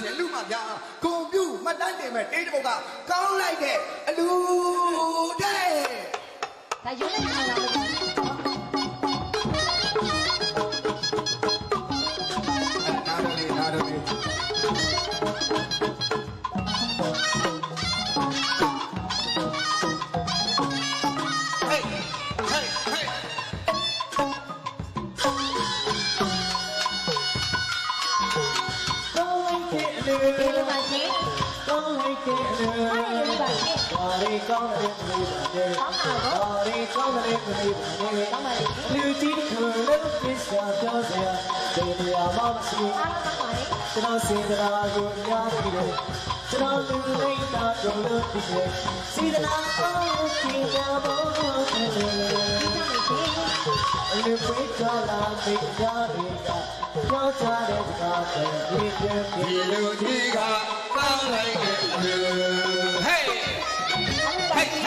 ရှင်လူမဗျာကွန်ပျူမှတ်တမ်းတင်မဲ့တေးတစ်ပုတ်ကကောင်းလိုက်တဲ့အလူတဲ့ဒါရုံးနေမှာလား ကောင်းတဲ့လူတွေကောင်းပါတော့ဘာရီကောင်းတဲ့လူတွေကောင်းပါလေလူကြီးတစ်ခုလုံးပြစ်စာပြောစရာဒီနေရာမှာမရှိအားလုံးကောင်းပါလေကျွန်တော်စင်ဒရာကိုများပြီးတယ်ကျွန်တော်လူလိုက်တာတော့လို့ဒီလိုစီဒနာကိုပြင်ကြဖို့တယ်ဒီကနေ့ရှင်အလူပွေးကြလာမိကြတွေကပြောကြတဲ့စကားတွေဒီပြင်းပြဒီင်းလူကြီးက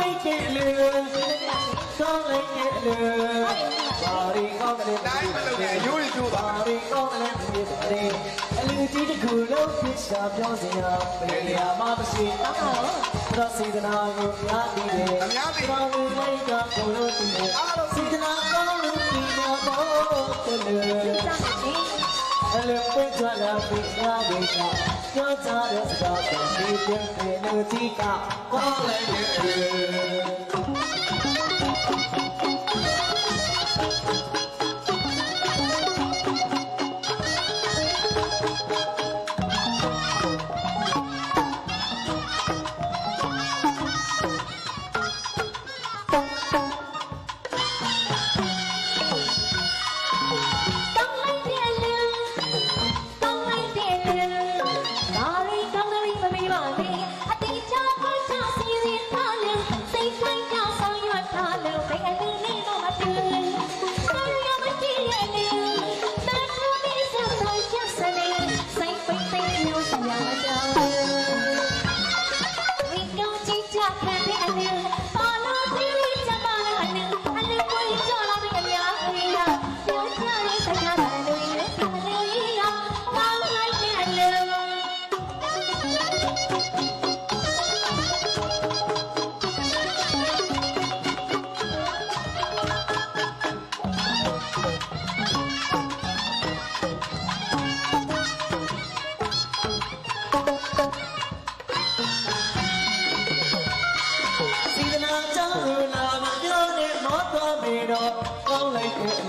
လိုက်တဲ့လူကောင်းလိုက်တဲ့လူဘာရီကောင်းတဲ့တိုင်းမလုပ်နဲ့အယိုးတွေကျိုးပါဘာရီကောင်းတဲ့လူတွေအလူကြီးတစ်ခုလုံးပြစ်စာပြောစရာဘယ်နေရာမှမရှိ Oh, တော့စေတနာကိုများပြီးတယ်အများကြီးဘာလို့လိုက်ကဘုံလို့ဒီလေစေတနာကောင်းလို့ဒီတော့တဲ့လူ something. အလူပွင့်ထွက်လာပြီးညာတွေကပြောကြတဲ့စကားကိုဒီပြင်းပြင်းလူကြီးကကောင်းလိုက်တဲ့လူ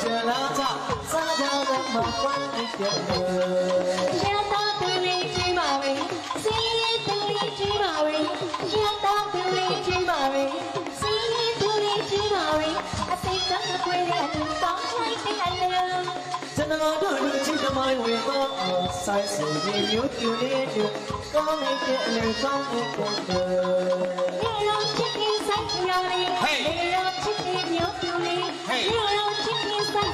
ကိုပြောမချင်လားစားစားတာတော့ကောင်းလိုက်တဲ့လူ Shut up and leave me my See ရင်သူလေးကြီးပါပဲ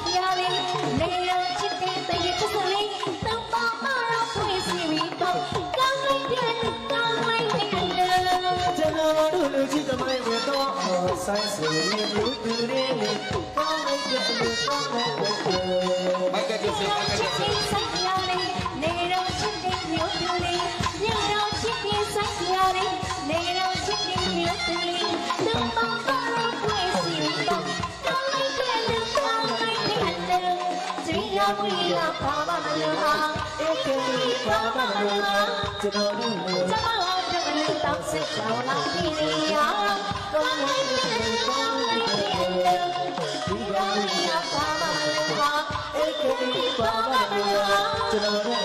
ရတော့သူလေးကြီးပါပဲစီးရင်သူလေးကြီးပါပဲအစိတ်ကကွေးတဲ့လူပေါင်းလိုက်တဲ့အလုံးကျွန်တော်တို့လူချစ်သမိုင်းဝင်တော့အောင်ဆိုင်စင်ဒီမျိုးတူလေးတို့ကောင်းလိုက်တဲ့အလေးကောင်းတဲ့ပုံစံနေရောချစ်ခင်ဆိုင်ရလေးနေရောချစ်ခင်မျိုးပြူလေးနေရောချစ်ခင်ဆိုင်ရလေးနေရောချစ်ခင်တည်းချစ်စလေးတော့ပါမတော့ဖွင့်စီပြီးတော့ကောင်းလိုက်တဲ့ကောင်းလိုက်တဲ့အလုံးကျွန်တော်တို့လူချစ်သမိုင်းဝင်တော့အောင်ဆိုင်စင်ဒီမျိုးတူလေးတို့ကောင်းလိုက်တဲ့အလေးကောင်းတဲ့ပုံစံမိုက်ကကျစင်မိုက်ကကျစင်ဆိုင်ရလေးနေရောချစ်ခင်မျိုးပြူလေးနေရောချစ်ခင်ဆိုင်ရလေးနေရောချစ်ခင်မျိုးပြူလေးတော့ Maria Baba Maria Eke Baba Maria Jero Ni Jero Ni Tang Se Jao La Maria Kong Ni Ni Kong Ni Maria Baba Maria Eke Baba Maria Jero Ni